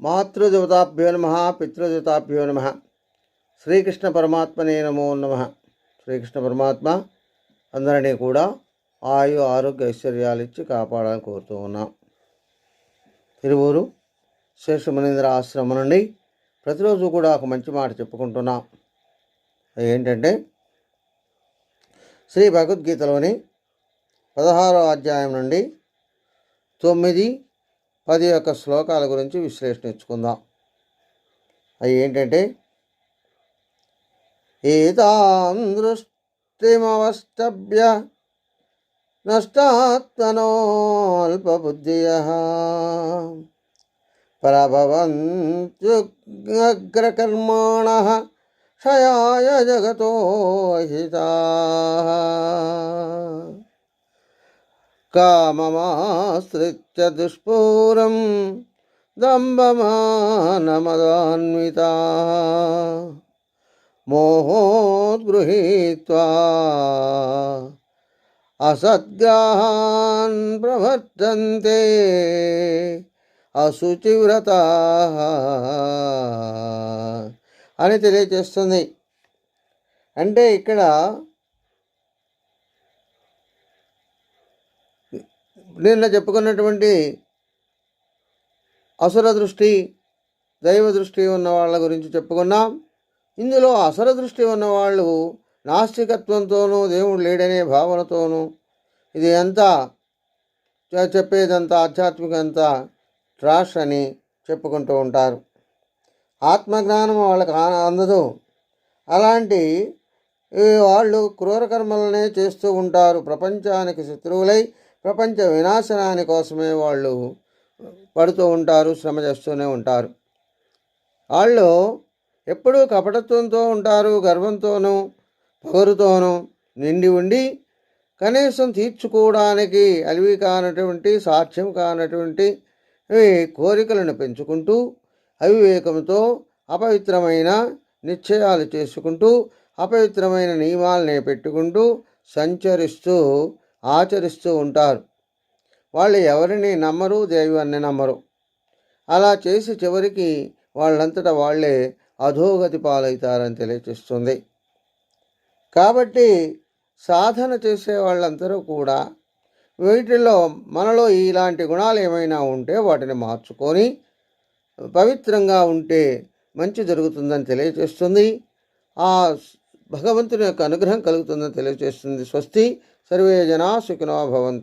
మాతృదేవతాభ్యో నమ పితృదేవతాభ్యో నమ. శ్రీకృష్ణ పరమాత్మనే నమో నమ. శ్రీకృష్ణ పరమాత్మ అందరినీ కూడా ఆయు ఆరోగ్య ఐశ్వర్యాలు ఇచ్చి కాపాడాలని కోరుతూ ఉన్నాం. తిరువూరు శేషమనేంద్ర ఆశ్రమం నుండి ప్రతిరోజు కూడా ఒక మంచి మాట చెప్పుకుంటున్నాం. ఏంటంటే శ్రీ భగవద్గీతలోని పదహారో అధ్యాయం నుండి తొమ్మిది పది యొక్క శ్లోకాల గురించి విశ్లేషణ ఇచ్చుకుందాం అవి ఏంటంటే ఏతాం దృష్టిమవష్టభ్య నష్టాత్మనోల్పబుద్ధియ ప్రభవంత్యుగ్రకర్మాణ క్షయాయ జగతో హితా. కామమాశ్రిత్య దుష్పూరం దంభమానమదాన్వితా మోహోద్గృహీత్వా అసద్గ్రాహాన్ ప్రవర్తంతే అశుచివ్రత అని తెలియచేస్తుంది. అంటే ఇక్కడ నిన్న చెప్పుకున్నటువంటి అసుర దృష్టి దైవ దృష్టి ఉన్న వాళ్ళ గురించి చెప్పుకున్నాం. ఇందులో అసుర దృష్టి ఉన్నవాళ్ళు నాస్తికత్వంతోనూ దేవుడు లేడనే భావనతోనూ ఇది అంతా చెప్పేదంతా ఆధ్యాత్మికంత ట్రాష్ అని చెప్పుకుంటూ ఉంటారు. ఆత్మజ్ఞానం వాళ్ళకి అందదు. అలాంటి వాళ్ళు క్రూరకర్మలనే చేస్తూ ఉంటారు. ప్రపంచానికి శత్రువులై ప్రపంచ వినాశనాని కోసమే వాళ్ళు పడుతూ ఉంటారు శ్రమ చేస్తూనే ఉంటారు. వాళ్ళు ఎప్పుడూ కపటత్వంతో ఉంటారు గర్వంతోనూ పొగరుతోనూ నిండి ఉండి కనీసం తీర్చుకోవడానికి అలివి కానటువంటి సాధ్యం కానటువంటి కోరికలను పెంచుకుంటూ అవివేకంతో అపవిత్రమైన నిశ్చయాలు చేసుకుంటూ అపవిత్రమైన నియమాలనే పెట్టుకుంటూ సంచరిస్తూ ఆచరిస్తూ ఉంటారు. వాళ్ళు ఎవరిని నమ్మరు దైవాన్ని నమ్మరు. అలా చేసి చివరికి వాళ్ళంతటా వాళ్ళే అధోగతి పాలవుతారని తెలియచేస్తుంది. కాబట్టి సాధన చేసే వాళ్ళందరూ కూడా వీటిల్లో మనలో ఇలాంటి గుణాలు ఏమైనా ఉంటే వాటిని మార్చుకొని పవిత్రంగా ఉంటే మంచి జరుగుతుందని తెలియజేస్తుంది ఆ భగవంతుని యొక్క అనుగ్రహం కలుగుతుందని తెలియజేస్తుంది. స్వస్తి. సర్వే జనా సుఖినో భవంతు.